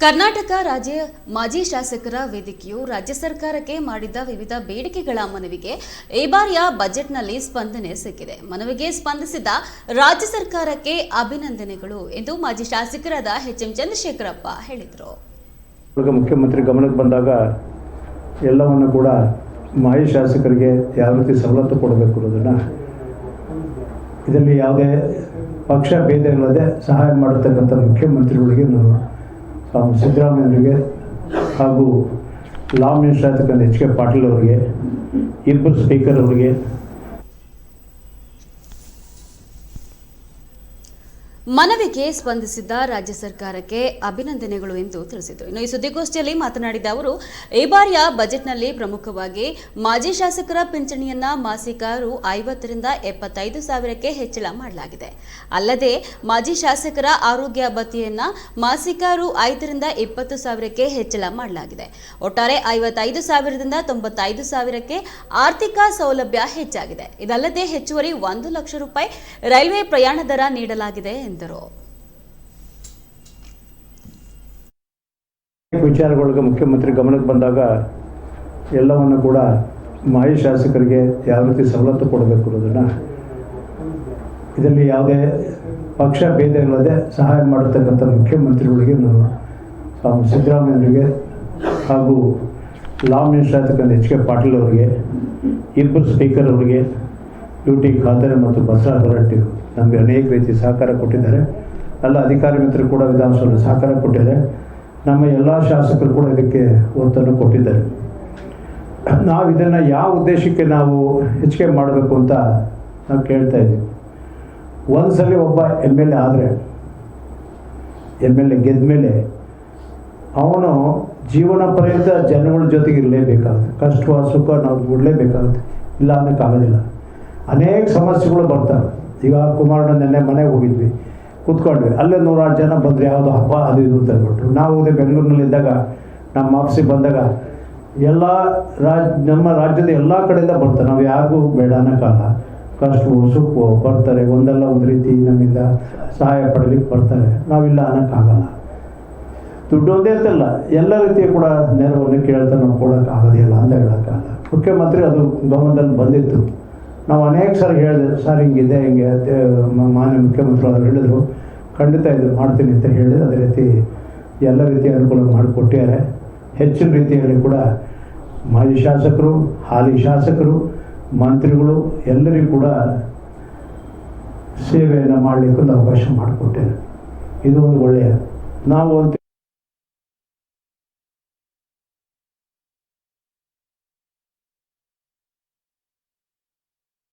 ಕರ್ನಾಟಕ ರಾಜ್ಯ ಮಾಜಿ ಶಾಸಕರ ವೇದಿಕೆಯು ರಾಜ್ಯ ಸರ್ಕಾರಕ್ಕೆ ಮಾಡಿದ್ದ ವಿವಿಧ ಬೇಡಿಕೆಗಳ ಮನವಿಗೆ ಈ ಬಾರಿಯ ಬಜೆಟ್ನಲ್ಲಿ ಸ್ಪಂದನೆ ಸಿಕ್ಕಿದೆ. ಮನವಿಗೆ ಸ್ಪಂದಿಸಿದ ರಾಜ್ಯ ಸರ್ಕಾರಕ್ಕೆ ಅಭಿನಂದನೆಗಳು ಎಂದು ಮಾಜಿ ಶಾಸಕರಾದ ಎಚ್ ಎಂ ಚಂದ್ರಶೇಖರಪ್ಪ ಹೇಳಿದರು. ಮುಖ್ಯಮಂತ್ರಿ ಗಮನಕ್ಕೆ ಬಂದಾಗ ಎಲ್ಲವನ್ನು ಕೂಡ ಮಾಜಿ ಶಾಸಕರಿಗೆ ಯಾವ ರೀತಿ ಸವಲತ್ತು ಕೊಡಬೇಕು ಅನ್ನೋದನ್ನು ಇದರಲ್ಲಿ ಯಾವುದೇ ಪಕ್ಷ ಭೇದ ಇಲ್ಲದೆ ಸಹಾಯ ಮಾಡತಕ್ಕಂಥ ಮುಖ್ಯಮಂತ್ರಿಗಳಿಗೆ ನಾನು ಸ್ವಾಮಿ ಸಿದ್ದರಾಮಯ್ಯರಿಗೆ ಹಾಗೂ ಲಾ ಮಿನಿಸ್ಟರ್ ಆಗ್ತಕ್ಕಂಥ ಎಚ್ ಕೆ ಪಾಟೀಲ್ ಅವರಿಗೆ ಇಬ್ಬರು ಸ್ಪೀಕರ್ ಅವರಿಗೆ ಮನವಿಗೆ ಸ್ಪಂದಿಸಿದ್ದ ರಾಜ್ಯ ಸರ್ಕಾರಕ್ಕೆ ಅಭಿನಂದನೆಗಳು ಎಂದು ತಿಳಿಸಿದರು. ಇನ್ನು ಈ ಸುದ್ದಿಗೋಷ್ಠಿಯಲ್ಲಿ ಮಾತನಾಡಿದ ಅವರು, ಈ ಬಾರಿಯ ಬಜೆಟ್ನಲ್ಲಿ ಪ್ರಮುಖವಾಗಿ ಮಾಜಿ ಶಾಸಕರ ಪಿಂಚಣಿಯನ್ನ ಮಾಸಿಕ ರು ಐವತ್ತರಿಂದ ಎಪ್ಪತ್ತೈದು ಸಾವಿರಕ್ಕೆ ಹೆಚ್ಚಳ ಮಾಡಲಾಗಿದೆ. ಅಲ್ಲದೆ ಮಾಜಿ ಶಾಸಕರ ಆರೋಗ್ಯ ಭತ್ಯೆಯನ್ನ ಮಾಸಿಕ ರು ಐದರಿಂದ ಇಪ್ಪತ್ತು ಸಾವಿರಕ್ಕೆ ಹೆಚ್ಚಳ ಮಾಡಲಾಗಿದೆ. ಒಟ್ಟಾರೆ ಐವತ್ತೈದು ಸಾವಿರದಿಂದ ತೊಂಬತ್ತೈದು ಸಾವಿರಕ್ಕೆ ಆರ್ಥಿಕ ಸೌಲಭ್ಯ ಹೆಚ್ಚಾಗಿದೆ. ಇದಲ್ಲದೆ ಹೆಚ್ಚುವರಿ ಒಂದು ಲಕ್ಷ ರೂಪಾಯಿ ರೈಲ್ವೆ ಪ್ರಯಾಣ ದರ ನೀಡಲಾಗಿದೆ ಎಂದರು. ವಿಚಾರಗಳಿಗೆ ಮುಖ್ಯಮಂತ್ರಿ ಗಮನಕ್ಕೆ ಬಂದಾಗ ಎಲ್ಲವನ್ನು ಕೂಡ ಮಾಜಿ ಶಾಸಕರಿಗೆ ಯಾವ ರೀತಿ ಸವಲತ್ತು ಕೊಡಬೇಕು ಅನ್ನೋದನ್ನು ಇದರಲ್ಲಿ ಯಾವುದೇ ಪಕ್ಷ ಭೇದ ಇಲ್ಲದೆ ಸಹಾಯ ಮಾಡತಕ್ಕಂಥ ಮುಖ್ಯಮಂತ್ರಿಗಳಿಗೆ ನಾನು ಸಿದ್ದರಾಮಯ್ಯರಿಗೆ ಹಾಗೂ law minister H K Patil ಅವರಿಗೆ, ಇಬ್ಬರು ಸ್ಪೀಕರ್ ಅವರಿಗೆ ಯು ಟಿ ಖಾದರ್ ಮತ್ತು ಬಸವರಾಜ ಹೊರಟ್ಟಿ. ನಮಗೆ ಅನೇಕ ರೀತಿ ಸಹಕಾರ ಕೊಟ್ಟಿದ್ದಾರೆ. ಎಲ್ಲ ಅಧಿಕಾರಿ ಮಿತ್ರರು ಕೂಡ ವಿಧಾನಸೌಧ ಸಹಕಾರ ಕೊಟ್ಟಿದ್ದಾರೆ. ನಮ್ಮ ಎಲ್ಲ ಶಾಸಕರು ಕೂಡ ಇದಕ್ಕೆ ಒತ್ತನ್ನು ಕೊಟ್ಟಿದ್ದಾರೆ. ನಾವು ಇದನ್ನು ಯಾವ ಉದ್ದೇಶಕ್ಕೆ ನಾವು ಹೆಚ್ಚಿಗೆ ಮಾಡಬೇಕು ಅಂತ ನಾವು ಕೇಳ್ತಾ ಇದ್ದೀವಿ. ಒಂದ್ಸಲಿ ಒಬ್ಬ ಎಂ ಎಲ್ ಎ ಆದರೆ, ಎಂ ಎಲ್ ಎ ಗೆದ್ದ ಮೇಲೆ ಅವನು ಜೀವನ ಪರ್ಯಂತ ಜನಗಳ ಜೊತೆಗೆ ಇರಲೇಬೇಕಾಗುತ್ತೆ ಕಷ್ಟ, ಸುಖ ನಾವು ಬಿಡಲೇಬೇಕಾಗುತ್ತೆ ಇಲ್ಲ ಅನ್ನೋಕ್ಕಾಗೋದಿಲ್ಲ ಅನೇಕ ಸಮಸ್ಯೆಗಳು ಬರ್ತವೆ. ಈಗ ಕುಮಾರಣ್ಣ ನೆನ್ನೆ ಮನೆಗೆ ಹೋಗಿದ್ವಿ. ಕೂತ್ಕೊಂಡ್ವಿ. ಅಲ್ಲೇ ನೂರಾರು ಜನ ಬಂದರೆ. ಯಾವುದೋ ಹಬ್ಬ, ಅದು ಇದು ಅಂತ ಹೇಳ್ಬಿಟ್ರು ನಾವು ಅದೇ ಬೆಂಗಳೂರಿನಲ್ಲಿದ್ದಾಗ ನಮ್ಮ ಆಫೀಸಿಗೆ ಬಂದಾಗ, ಎಲ್ಲ ರಾಜ್, ನಮ್ಮ ರಾಜ್ಯದ ಎಲ್ಲ ಕಡೆಯಿಂದ ಬರ್ತಾರೆ. ನಾವು ಯಾರಿಗೂ ಬೇಡ ಅನ್ನೋಕ್ಕಲ್ಲ ಕಷ್ಟವು ಸುಖವು ಬರ್ತಾರೆ. ಒಂದಲ್ಲ ಒಂದು ರೀತಿ ನಮ್ಮಿಂದ ಸಹಾಯ ಪಡಲಿಕ್ಕೆ ಬರ್ತಾರೆ. ನಾವಿಲ್ಲ ಅನ್ನೋಕ್ಕಾಗಲ್ಲ. ದುಡ್ಡು ಒಂದೇ ಅಂತಲ್ಲ ಎಲ್ಲ ರೀತಿಯ ಕೂಡ ನೆರವನ್ನು ಕೇಳ್ತಾ ನಾವು ಕೊಡೋಕ್ಕಾಗೋದಿಲ್ಲ ಅಂತ ಹೇಳೋಕ್ಕಾಗಲ್ಲ. ಮುಖ್ಯಮಂತ್ರಿ ಅದು ಗಮನದಲ್ಲಿ ಬಂದಿತ್ತು. ನಾವು ಅನೇಕ ಸಲ ಹೇಳಿದೆ, ಸರ್ ಹಿಂಗಿದೆ ಹಿಂಗೆ ಮಾನ್ಯ ಮುಖ್ಯಮಂತ್ರಿ ಅವರು ಹೇಳಿದ್ರು. ಖಂಡಿತ ಇದು ಮಾಡ್ತೀನಿ ಅಂತ ಹೇಳಿ ಅದೇ ರೀತಿ ಎಲ್ಲ ರೀತಿಯ ಅನುಕೂಲ ಮಾಡಿಕೊಟ್ಟಿದ್ದಾರೆ. ಹೆಚ್ಚಿನ ರೀತಿಯಲ್ಲಿ ಕೂಡ ಮಾಜಿ ಶಾಸಕರು, ಹಾಲಿ ಶಾಸಕರು, ಮಂತ್ರಿಗಳು ಎಲ್ಲರಿಗೂ ಕೂಡ ಸೇವೆಯನ್ನು ಮಾಡಲಿಕ್ಕೆ ಒಂದು ಅವಕಾಶ ಮಾಡಿಕೊಟ್ಟಿದ್ದಾರೆ. ಇದು ಒಂದು ಒಳ್ಳೆಯ, ನಾವು